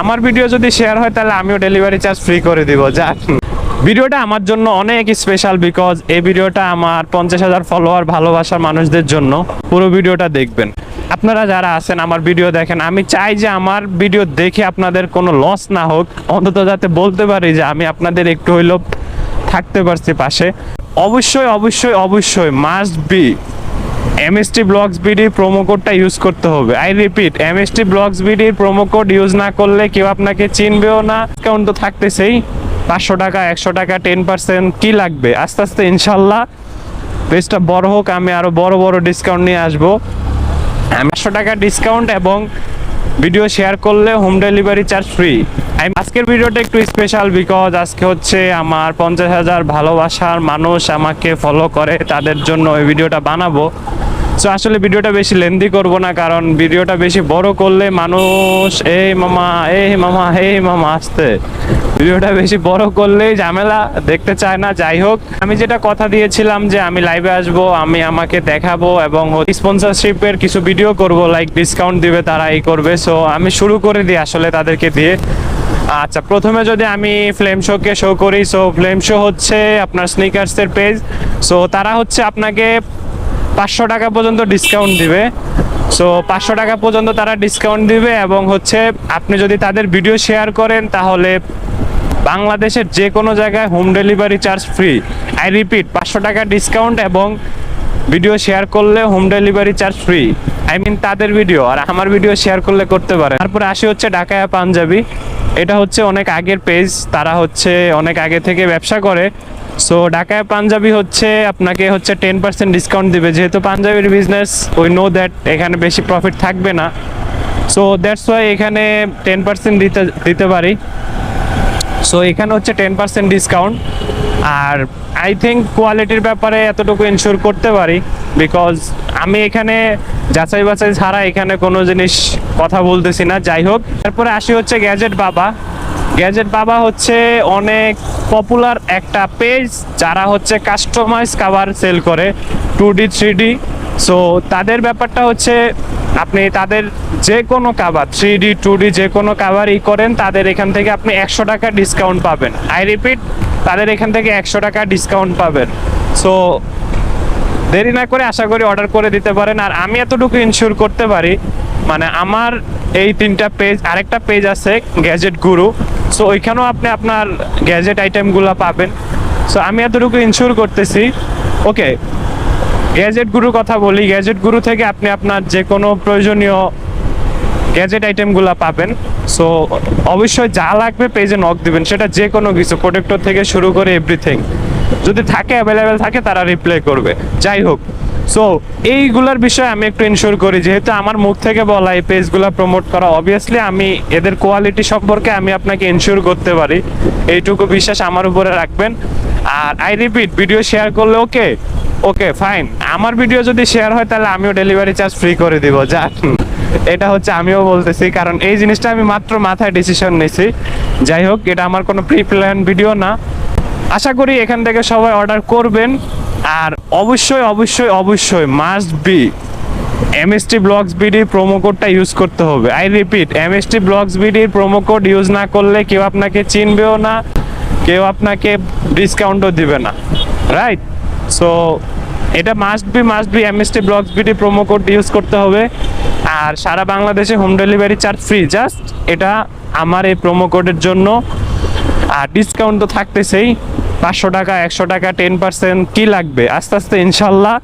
আমার ভিডিও যদি শেয়ার হয়, তাহলে আমিও ডেলিভারি চার্জ ফ্রি করে দিব যাক ভিডিওটা আমার জন্য অনেক স্পেশাল বিকজ এই ভিডিওটা আমার পঞ্চাশ হাজার ফলোয়ার ভালোবাসার মানুষদের জন্য। পুরো ভিডিওটা দেখবেন। আপনারা যারা আছেন, আমার ভিডিও দেখেন, আমি চাই যে আমার ভিডিও দেখে আপনাদের কোনো লস না হোক। অন্তত যাতে বলতে পারি যে আমি আপনাদের একটু হইলেও থাকতে পারছি পাশে। অবশ্যই অবশ্যই অবশ্যই মাস্ট বি এমএসটি ব্লগস বিডির প্রোমো কোডটা ইউজ করতে হবে। আই রিপিট এমএসটি ব্লগস বিডির প্রোমো কোড ইউজ না করলে কেউ আপনাকে চিনবেও না। ডিসকাউন্ট তো থাকতেছেই। পাঁচশো টাকা, একশো টাকা টেন পার্সেন্ট কী লাগবে? আস্তে আস্তে ইনশাল্লাহ পেজটা বড় হোক, আমি আরও বড় বড় ডিসকাউন্ট নিয়ে আসব। পাঁচশো টাকা ডিসকাউন্ট এবং ভিডিও শেয়ার করলে হোম ডেলিভারি চার্জ ফ্রি আজকের ভিডিওটা একটু স্পেশাল বিকজ আজকে হচ্ছে আমার পঞ্চাশ হাজার ভালোবাসার মানুষ আমাকে ফলো করে, তাদের জন্য এই ভিডিওটা বানাবো। সো আসলে ভিডিওটা বেশি লেন্দি করব না, কারণ ভিডিওটা বেশি বড় করলে মানুষ, এই মামা এই মামা এই মামা, আসতে। ভিডিওটা বেশি বড় করলেই ঝামেলা, দেখতে চায় না, যাই হোক। আমি যেটা কথা দিয়েছিলাম যে আমি লাইভে আসব, আমি আমাকে দেখাবো এবং স্পন্সরশিপের কিছু ভিডিও করব লাইক ডিসকাউন্ট দিবে তারা এই করবে। সো আমি শুরু করে দিই আসলে তাদেরকে দিয়ে। আচ্ছা প্রথমে যদি আমি ফ্লেম শোকে শো করি সো ফ্লেম শো হচ্ছে আপনার স্নিকার্সের পেজ সো তারা হচ্ছে আপনাকে পাঁচশো টাকা পর্যন্ত ডিসকাউন্ট দিবে। সো পাঁচশো টাকা পর্যন্ত তারা ডিসকাউন্ট দিবে এবং হচ্ছে আপনি যদি তাদের ভিডিও শেয়ার করেন, তাহলে বাংলাদেশের যে কোনো জায়গায় home delivery charge free I repeat পাঁচশো টাকা ডিসকাউন্ট এবং ভিডিও শেয়ার করলে home delivery charge free I mean তাদের ভিডিও আর আমার ভিডিও শেয়ার করলে করতে পারে তারপরে আসি হচ্ছে ঢাকায়া পাঞ্জাবি। এটা হচ্ছে অনেক আগের পেজ তারা হচ্ছে অনেক আগে থেকে ব্যবসা করে। সো ঢাকায় পাঞ্জাবি হচ্ছে আপনাকে হচ্ছে টেন পার্সেন্ট ডিসকাউন্ট দিবে। যেহেতু পাঞ্জাবির বিজনেস উই নো দ্যাট এখানে বেশি প্রফিট থাকবে না। সো দ্যাটস ওয়াই এখানে টেন পার্সেন্ট দিতে দিতে পারি। সো এখানে হচ্ছে টেন পার্সেন্ট ডিসকাউন্ট আর আই থিঙ্ক কোয়ালিটির ব্যাপারে এতটুকু ইনশিওর করতে পারি বিকজ আমি এখানে যাচাই বাছাই ছাড়া এখানে কোনো জিনিস কথা বলতেছি না। যাই হোক, তারপরে আসি হচ্ছে গ্যাজেট বাবা গ্যাজেট বাবা হচ্ছে অনেক পপুলার একটা পেজ যারা হচ্ছে কাস্টমাইজ কাভার সেল করে two D three D so তাদের ব্যাপারটা হচ্ছে, আপনি তাদের যে কোনো cover three D two D যে কোনো কাভারই করেন, তাদের এখান থেকে আপনি একশো টাকা ডিসকাউন্ট পাবেন। আই রিপিট তাদের এখান থেকে একশো টাকা ডিসকাউন্ট পাবেন। সো দেরি না করে আশা করি অর্ডার করে দিতে পারেন। আর আমি এতটুকু ইনশিওর করতে পারি মানে আমার এই তিনটা পেজ আরেকটা পেজ আছে গ্যাজেট গুরু সো ওইখানেও আপনি আপনার গ্যাজেট আইটেমগুলো পাবেন। সো আমি এতটুকু ইনশিওর করতেছি। ওকে গ্যাজেট গুরুর কথা বলি, গ্যাজেট গুরু থেকে আপনি আপনার যে কোনো প্রয়োজনীয় গ্যাজেট আইটেমগুলো পাবেন। সো অবশ্যই যা লাগবে পেজে নক দিবেন, সেটা যে কোনো কিছু, প্রোডাক্টর থেকে শুরু করে এভরিথিং যদি থাকে অ্যাভেলেবেল থাকে, তারা রিপ্লাই করবে। যাই হোক সো এইগুলোর বিষয়ে আমি একটু ইনশিওর করি, যেহেতু আমার মুখ থেকে বলা এই পেজগুলো প্রমোট করা অবভিয়াসলি আমি এদের কোয়ালিটি সম্পর্কে আমি আপনাকে ইনশিওর করতে পারি। এইটুকু বিশ্বাস আমার উপরে রাখবেন। আর আই রিপিট ভিডিও শেয়ার করলে ওকে ওকে ফাইন আমার ভিডিও যদি শেয়ার হয়, তাহলে আমিও ডেলিভারি চার্জ ফ্রি করে দিব, যাক। এটা হচ্ছে আমিও বলতেছি, কারণ এই জিনিসটা আমি মাত্র মাথায় ডিসিশন নিয়েছি যাই হোক, এটা আমার কোনো প্রি প্ল্যান ভিডিও না। আশা করি এখান থেকে সবাই অর্ডার করবেন। আর অবশ্যই অবশ্যই অবশ্যই মাস্ট বি এমএসটি ব্লগস বিডির প্রোমো কোডটা ইউজ করতে হবে। আই রিপিট এমএসটি ব্লগস বিডির প্রোমো কোড ইউজ না করলে কেউ আপনাকে চিনবেও না, কেউ আপনাকে ডিসকাউন্টও দিবে না। রাইট সো এটা must be must be MST blogs BD promo code use করতে হবে। আর সারা বাংলাদেশে home delivery charge free just এটা আমার এই প্রোমো কোডের জন্য। আর ডিসকাউন্ট তো থাকতেছেই। পাঁচশো টাকা, একশো টাকা টেন পার্সেন্ট কী লাগবে? আস্তে আস্তে ইনশাল্লাহ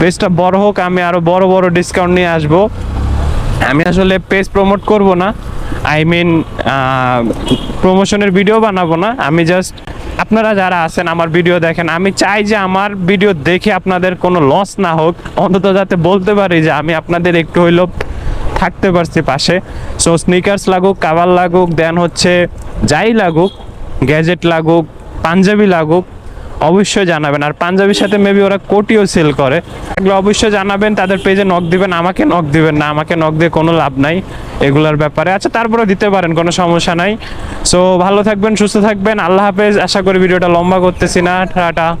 পেজটা বড় হোক, আমি আরও বড় বড় ডিসকাউন্ট নিয়ে আসব। আমি আসলে পেজ প্রমোট করব না। আই মিন প্রমোশনের ভিডিও বানাবো না। আমি জাস্ট আপনারা যারা আছেন আমার ভিডিও দেখেন, আমি চাই যে আমার ভিডিও দেখে আপনাদের কোনো লস না হোক। অন্তত যাতে বলতে পারি যে আমি আপনাদের একটু হইলেও থাকতে পারছি পাশে। সো স্নিকার্স লাগুক কাভার লাগুক দেন হচ্ছে যাই লাগুক গ্যাজেট লাগুক, পাঞ্জাবি লাগুক অবশ্যই জানাবেন। আর পাঞ্জাবির সাথে মেবি ওরা কোটিও সেল করে। এগুলো অবশ্যই জানাবেন, তাদের পেজে নক দিবেন, আমাকে নক দিবেন না, আমাকে নক দিয়ে কোনো লাভ নাই এগুলার ব্যাপারে। আচ্ছা তারপরে দিতে পারেন, কোনো সমস্যা নাই। সো ভালো থাকবেন, সুস্থ থাকবেন, আল্লাহ হাফেজ। আশা করি ভিডিওটা লম্বা করতেছি না। টাটা।